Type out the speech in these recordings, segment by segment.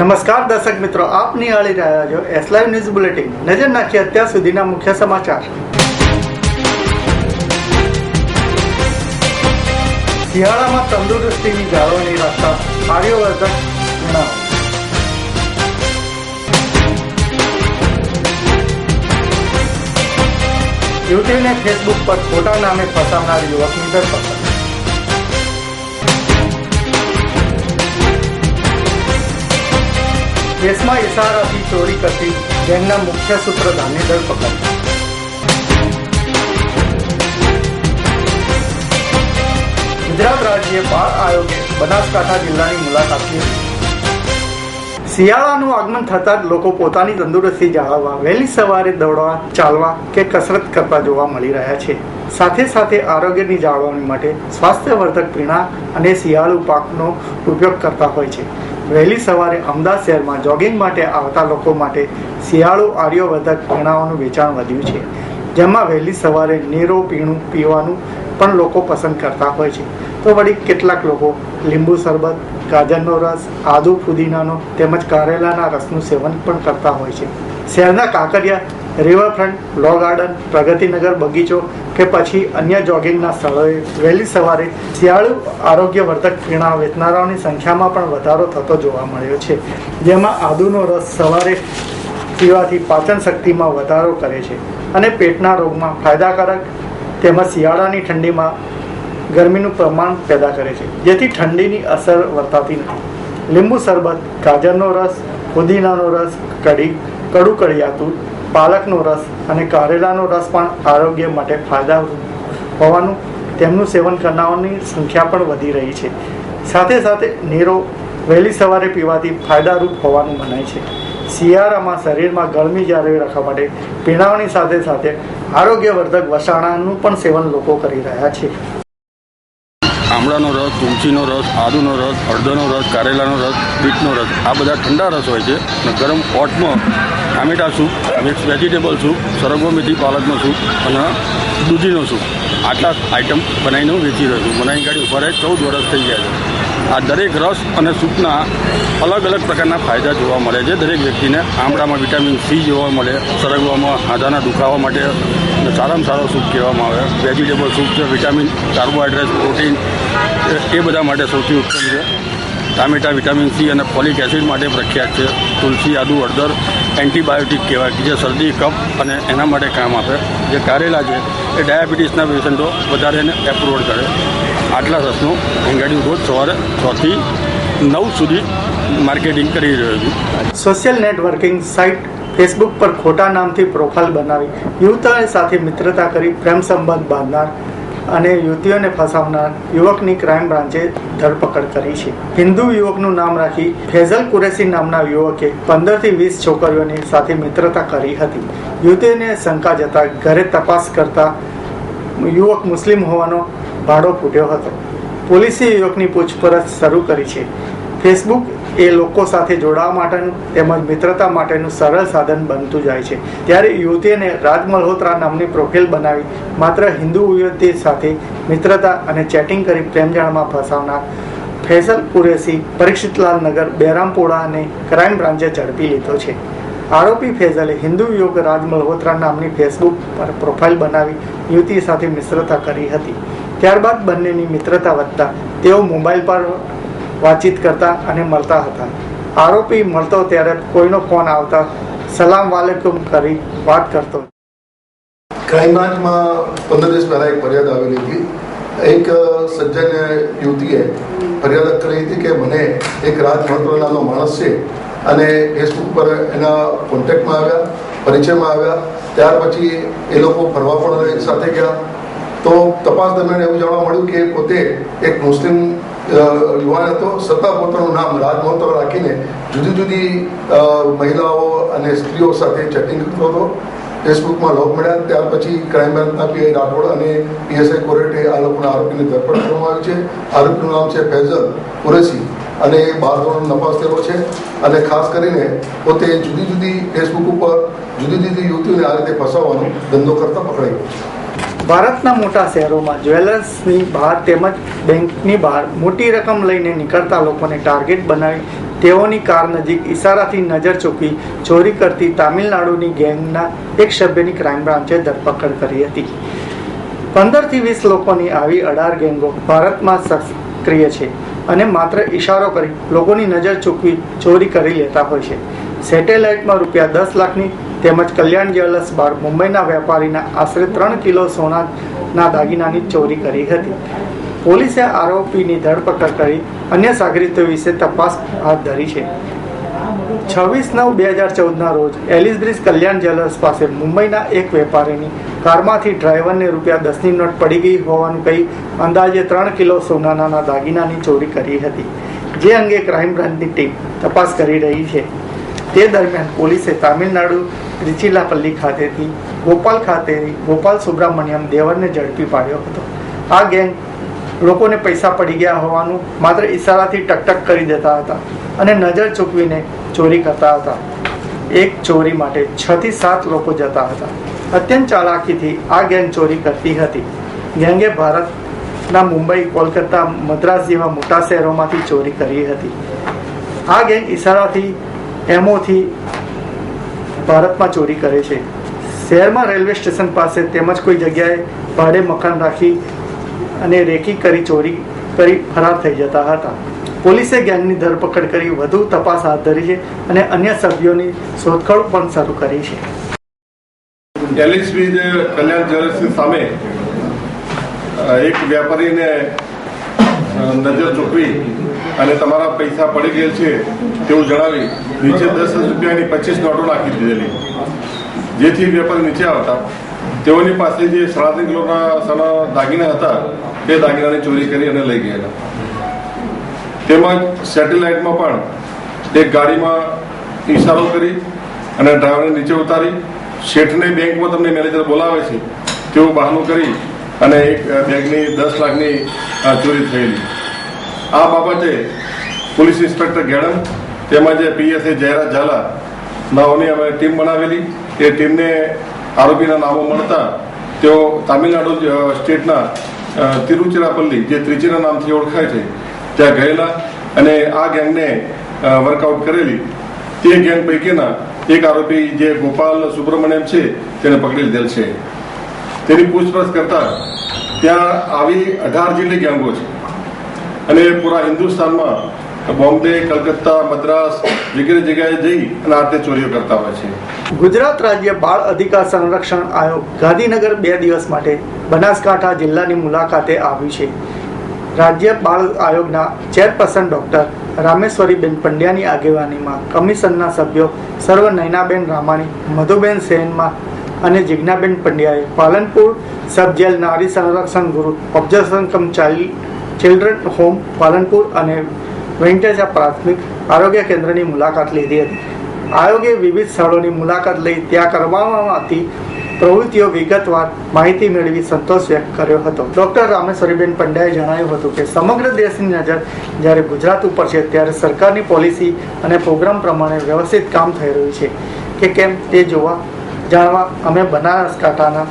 નમસ્કાર દર્શક મિત્રો આપ નિહાળી રહ્યા છો એસ લાઈવ ન્યૂઝ બુલેટિન નજર નાખીએ અત્યાર સુધીના મુખ્ય સમાચાર. શિયાળામાં તંદુરસ્તીની જાળવણી રાખતા કાર્યવર્ધક યુવતીને ફેસબુક પર ખોટા નામે ફસાવનાર યુવકની ધરપકડ. કેસમાં ઇશારાથી ચોરી કરતી ગેંગના મુખ્ય સૂત્રધારની ધરપકડ ગુજરાત રાજ્ય બાળ આયોગે બનાસકાંઠા જિલ્લાની મુલાકાત લીધી. શિયાળાનું આગમન થતાં જ લોકો પોતાની તંદુરસ્તી જાળવવા, વહેલી સવારે દોડવા, ચાલવા કે કસરત કરતા જોવા મળી રહ્યા છે. સાથે સાથે આરોગ્યની જાળવણી માટે સ્વાસ્થ્યવર્ધક પીણા અને શિયાળુ પાકનો ઉપયોગ કરતા હોય છે. વહેલી સવારે અમદાવાદ શહેરમાં જોગિંગ માટે આવતા લોકો માટે શિયાળુ આર્યવર્ધક પીણાઓનું વેચાણ વધ્યું છે. જેમાં વહેલી સવારે નીરો પીણું પીવાનું પણ લોકો પસંદ કરતા હોય છે. તો વળી કેટલાક લોકો લીંબુ શરબત ગાજરનો રસ, આદુ ફુદીનાનો તેમજ કારેલાના રસનું સેવન પણ કરતા હોય છે. શહેરના Kankaria, riverfront, law garden, Pragatinagar, બગીચો કે પછી અન્ય જોગિંગના સ્થળોએ વહેલી સવારે શિયાળુ આરોગ્યવર્ધક પીણા વેચનારાઓની સંખ્યામાં પણ વધારો થતો જોવા મળ્યો છે. જેમાં આદુનો રસ સવારે પીવાથી પાચન શક્તિમાં વધારો કરે છે અને પેટના રોગમાં ફાયદાકારક તેમજ શિયાળાની ઠંડીમાં ગરમીનું પ્રમાણ પેદા કરે છે, જેથી ઠંડીની અસર વર્તાતી નથી. લીંબુ શરબત, ગાજરનો રસ, પુદીનાનો રસ, કઢી કડું કડિયાતું પાલકનો રસ અને કારેલાનો રસ પણ આરોગ્ય માટે ફાયદા હોવાનું તેમનું સેવન કરનારની સંખ્યા પણ વધી રહી છે. સાથે સાથે નીરો વહેલી સવારે પીવાથી ફાયદારૂપ હોવાનું મનાય છે. શિયાળામાં શરીરમાં ગરમી જાળવી રાખવા માટે પીણાવણી સાથે સાથે આરોગ્યવર્ધક વસાણાનું પણ સેવન લોકો કરી રહ્યા છે. આમળાનો રસ, તુલસીનો રસ, આદુનો રસ, હળદરનો રસ, કારેલાનો રસ બીટનો રસ, આ બધા ઠંડા રસ હોય છે અને ગરમ પોટમાં ટામેટા સૂપ, મિક્સ વેજીટેબલ સૂપ, સરગવો મેથી પાલકનો સૂપ અને દૂધીનો સૂપ. આટલા આઇટમ બનાવીને હું વેચી રહ્યો છું. બનાવી ગાડી ઉપર ચૌદ વર્ષ થઈ ગયા છે. આ દરેક રસ અને સૂપના અલગ અલગ પ્રકારના ફાયદા જોવા મળે છે. દરેક વ્યક્તિને આમળામાં વિટામિન સી જોવા મળે, સરગવામાં હાથાના દુખાવા માટે સારામાં સારો સૂપ કહેવામાં આવે. વેજીટેબલ સૂપ છે, વિટામિન કાર્બોહાઈડ્રેટ પ્રોટીન એ બધા માટે સૌથી ઉત્તમ છે. ટામેટા, વિટામિન સી અને ફોલિક એસિડ માટે પ્રખ્યાત છે. તુલસી, આદુ, હળદર, એન્ટીબાયોટિક કહેવાય કે જે શરદી, કફ અને એના માટે કામ આપે. જે કારેલા છે, એ ડાયાબિટીસના પેશન્ટો વધારે એને એપ્રુવડ કરે. આટલા રસનું હેંગાડી રોજ સવારે છથી નવ સુધી માર્કેટિંગ કરી રહ્યો છું. સોશિયલ નેટવર્કિંગ સાઇટ ફેસબુક પર ખોટા નામથી પ્રોફાઇલ બનાવી યુવતીઓ સાથે મિત્રતા કરી પ્રેમ સંબંધ બાંધનાર અને યુવતીઓને ફસાવનાર યુવકની ક્રાઇમ બ્રાન્ચે ધરપકડ કરી છે. હિન્દુ યુવકનું નામ રાખી ફેઝલ કુરેશી નામના યુવકે પંદરથી વીસ છોકરીઓની સાથે મિત્રતા કરી હતી. યુવતીઓને શંકા જતા ઘરે તપાસ કરતા યુવક મુસ્લિમ હોવાનો ભાડો ફૂટ્યો હતો. પોલીસે યુવકની પૂછપરછ શરૂ કરી છે. ફેસબુક એ લોકો સાથે જોડાવા માટેનું તેમજ મિત્રતા માટેનું સરળ સાધન બનતું જાય છે. ત્યારે યુવતીને રાજ મલ્હોત્રા નામની પ્રોફાઇલ બનાવી માત્ર હિન્દુ યુવતી સાથે મિત્રતા અને ચેટિંગ કરી પ્રેમજાળમાં ફસાવનાર ફેઝલ કુરેશી પરીક્ષિતલાલ નગર બહેરામપોળાને ક્રાઇમ બ્રાન્ચે ઝડપી લીધો છે. આરોપી ફેઝલે હિન્દુ યુવક રાજ મલ્હોત્રા નામની ફેસબુક પર પ્રોફાઇલ બનાવી યુવતી સાથે મિત્રતા કરી હતી. ત્યારબાદ બંનેની મિત્રતા વધતા તેઓ મોબાઈલ પર વાતચીત કરતા અને મળતા હતા. આરોપી મળતો ત્યારે કોઈનો ફોન આવતા સલામ વાલેકુમ કરી વાત કરતો. ક્રાઇમબ્રાન્ચમાં પંદર દિવસ પહેલા એક ફરિયાદ આવેલી હતી. એક સજ્જન યુવતીએ ફરિયાદ કરી હતી કે મને એક રાજ મહત્વ માણસ છે અને ફેસબુક પર એના કોન્ટેક્ટમાં આવ્યા, પરિચયમાં આવ્યા. ત્યાર પછી એ લોકો ફરવા પણ સાથે ગયા. તો તપાસ દરમિયાન એવું જાણવા મળ્યું કે પોતે એક મુસ્લિમ યુવાન હતો છતાં પોતાનું નામ રાજ મહત્વ રાખીને જુદી જુદી મહિલાઓ અને સ્ત્રીઓ સાથે ચેટિંગ કરતો હતો. ફેસબુકમાં લોક મળ્યા, ત્યાર પછી ક્રાઇમ બ્રાન્ચના પીઆઈ રાઠોડ અને પીએસઆઈ કોરેટે આ લોકોના આરોપીને ધરપકડ કરવામાં આવી છે. આરોપીનું નામ છે ફેઝલ કુરેશી અને એ બાર ધોરણ નપાસ થયેલો છે. અને ખાસ કરીને પોતે જુદી જુદી ફેસબુક ઉપર જુદી જુદી યુવતીઓને આ રીતે ફસાવવાનો ધંધો કરતા પકડાઈ ગયો ભારતના મોટા શહેરોમાં જ્વેલર્સની બહાર તેમજ બેંકની બહાર મોટી રકમ લઈને નીકળતા લોકોને ટાર્ગેટ બનાવી તેઓની કાર નજીક ઈશારાથી નજર ચૂકી ચોરી કરતી તામિલનાડુની ગેંગના એક સભ્યની ક્રાઇમ બ્રાન્ચે ધરપકડ કરી હતી. પંદરથી વીસ લોકોની આવી અઢાર ગેંગો ભારતમાં સક્રિય છે અને માત્ર ઇશારો કરી લોકોની નજર ચૂકવી ચોરી કરી લેતા હોય છે. સેટેલાઇટમાં રૂપિયા દસ લાખની તેમજ કલ્યાણ જ્વેલર્સ બાર મુંબઈના વેપારીના આશરે ત્રણ કિલો સોનાના દાગીનાની ચોરી કરી હતી. પોલીસે આરોપીની ધરપકડ કરી અન્ય સાગરીતો વિશે તપાસ હાથ ધરી છે. છવ્વીસ નવ બે હજાર ચૌદના રોજ એલિસ બ્રિજ કલ્યાણ જ્વેલર્સ પાસે મુંબઈના એક વેપારીની કારમાંથી ડ્રાઈવરને રૂપિયા દસની નોટ પડી ગઈ હોવાનું કહી અંદાજે ત્રણ કિલો સોનાના દાગીનાની ચોરી કરી હતી. જે અંગે ક્રાઇમ બ્રાન્ચની ટીમ તપાસ કરી રહી છે. તે દરમિયાન પોલીસે તામિલનાડુ ત્રિચિલાપલ્લી ખાતેથી ગોપાલ ખાતેથી ગોપાલ સુબ્રમણ્યમ દેવરને ઝડપી પાડ્યો હતો. આ ગેંગ લોકોને પૈસા પડી ગયા હોવાનું માત્ર ઈશારાથી ટકટક કરી દેતા હતા અને નજર ચૂકવીને ચોરી કરતા હતા. એક ચોરી માટે છ થી સાત લોકો જતા હતા. અત્યંત ચાલાકીથી આ ગેંગ ચોરી કરતી હતી. ગેંગે ભારતના મુંબઈ, કોલકાતા, મદ્રાસ જેવા મોટા શહેરોમાંથી ચોરી કરી હતી. આ ગેંગ ઈશારાથી એમોથી ભારતમાં ચોરી કરે છે. શહેરમાં રેલવે સ્ટેશન પાસે તેમજ કોઈ જગ્યાએ ભાડે મકાન રાખી અને રેકી કરી ચોરી કરી ફરાર થઈ જતા હતા. પોલીસે ગેંગની ધરપકડ કરી વધુ તપાસ હાથ ધરી છે અને અન્ય સભ્યોની શોધખોળ પણ શરૂ કરી છે. એલએસબી કલ્યાણ જ્વેલર્સની સામે એક વેપારીને નજર ચૂકવી અને તમારા પૈસા પડી ગયેલ છે તેવું જણાવી નીચે દસ રૂપિયાની પચીસ નોટો નાખી દીધેલી. જેથી વેપારી નીચે આવતા. તેઓની પાસે જે સાડા ત્રણ કિલોના સોના દાગીના હતા, તે દાગીનાની ચોરી કરી અને લઈ ગયેલા. તેમજ સેટેલાઇટમાં પણ એક ગાડીમાં ઇશારો કરી અને ડ્રાઈવરને નીચે ઉતારી, શેઠને બેંકમાં તમને મેનેજર બોલાવે છે તેવું બહાનું કરી અને એક બેગની દસ લાખની ચોરી થયેલી. આ બાબતે પોલીસ ઇન્સ્પેક્ટર ગેડમ તેમજ પીએસએ જયરાજ ઝાલા નાઓની અમે ટીમ બનાવેલી. એ ટીમને આરોપીના નામો મળતા તેઓ તામિલનાડુ સ્ટેટના તિરુચિરાપલ્લી, જે ત્રિચીના નામથી ઓળખાય છે, ત્યાં ગયેલા અને આ ગેંગને વર્કઆઉટ કરેલી. તે ગેંગ પૈકીના એક આરોપી જે ગોપાલ સુબ્રમણ્યમ છે, તેને પકડી લીધેલ છે. તેની પૂછપરછ કરતા ત્યાં આવી અઢાર જેટલી ગેંગો છે. અને પૂરા હિન્દુસ્તાનમાં બોમ્બે, કલકત્તા, મદ્રાસ વગેરે જગ્યાએ જઈ અને આ રીતે ચોરીઓ કરતા હોય છે. ગુજરાત રાજ્ય બાળ અધિકાર સંરક્ષણ આયોગ ગાંધીનગર બે દિવસ માટે બનાસકાંઠા જિલ્લાની મુલાકાતે આવ્યું છે. રાજ્ય બાળ આયોગના ચેરપર્સન ડૉક્ટર રામેશ્વરીબેન પંડ્યાની આગેવાનીમાં કમિશનના સભ્યો સર્વ નયનાબેન રામાણી, મધુબેન સેનમાં અને જિજ્ઞાબેન પંડ્યાએ પાલનપુર સબ જેલ નારી સંરક્ષણ ગુરુ observation cum child children home Palanpur અને વેંકટેજા પ્રાથમિક આરોગ્ય કેન્દ્રની મુલાકાત લીધી હતી. આયોગે વિવિધ સ્થળોની મુલાકાત લઈ ત્યાં કરવામાં આવતી પ્રવૃત્તિઓ વિગતવાર માહિતી મેળવી સંતોષ વ્યક્ત કર્યો હતો. ડોક્ટર રામેશ્વરીબેન પંડ્યાએ જણાવ્યું હતું કે, સમગ્ર દેશની નજર જ્યારે ગુજરાત ઉપર છે, ત્યારે સરકારની પોલિસી અને પ્રોગ્રામ પ્રમાણે વ્યવસ્થિત કામ થઈ રહ્યું છે. કે કેમ તે જોવા જાણવા અમે બનાસકાંઠાના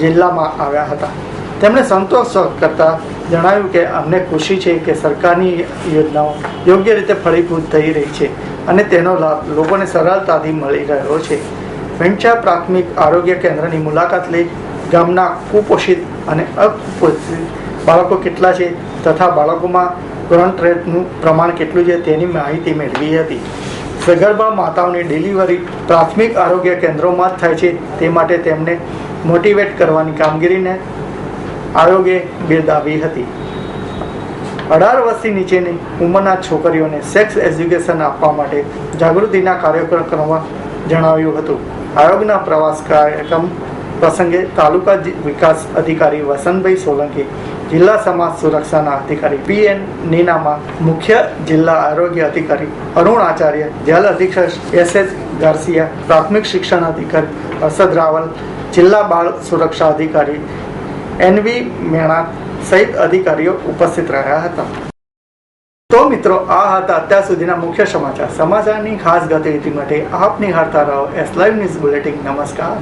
જિલ્લામાં આવ્યા હતા. તેમણે સંતોષ કરતા જણાવ્યું કે અમને ખુશી છે કે સરકારની યોજનાઓ યોગ્ય રીતે ફળીભૂત થઈ રહી છે અને તેનો લાભ લોકોને સરળતાથી મળી રહ્યો છે. વેંચા પ્રાથમિક આરોગ્ય કેન્દ્રની મુલાકાત લઈ ગામના કુપોષિત અને અકુપોષિત બાળકો કેટલા છે તથા બાળકોમાં ગ્રોન્ટ રેટનું પ્રમાણ કેટલું છે તેની માહિતી મેળવી હતી. સગર્ભા માતાઓની ડિલિવરી પ્રાથમિક આરોગ્ય કેન્દ્રોમાં થાય છે. તે માટે તેમને મોટિવેટ કરવાની કામગીરીને આયોગે બિરદાવી હતી. અઢાર વર્ષથી નીચેની ઉંમરના છોકરીઓને સેક્સ એજ્યુકેશન આપવા માટે જાગૃતિના કાર્યક્રમ કરવા જણાવ્યું હતું. આયોગના પ્રવાસ કાર્યક્રમ પ્રસંગે તાલુકા વિકાસ અધિકારી વસંતભાઈ સોલંકી જિલ્લા સમાજ સુરક્ષાના અધિકારી પી એન નીનામાં, મુખ્ય જિલ્લા આરોગ્ય અધિકારી અરુણ આચાર્ય જેલ અધિક્ષક એસ એચ ગાર્સિયા, પ્રાથમિક શિક્ષણ અધિકારી અરશદ રાવલ, જિલ્લા બાળ સુરક્ષા અધિકારી એનવી મેણા સહિત અધિકારીઓ ઉપસ્થિત રહ્યા હતા. તો મિત્રો, આ હતા અત્યાર સુધીના મુખ્ય સમાચાર. સમાચારની ખાસ ગતિવિધિ માટે આપ નિહાળતા રહો એસ લાઈવ ન્યૂઝ બુલેટિન. નમસ્કાર.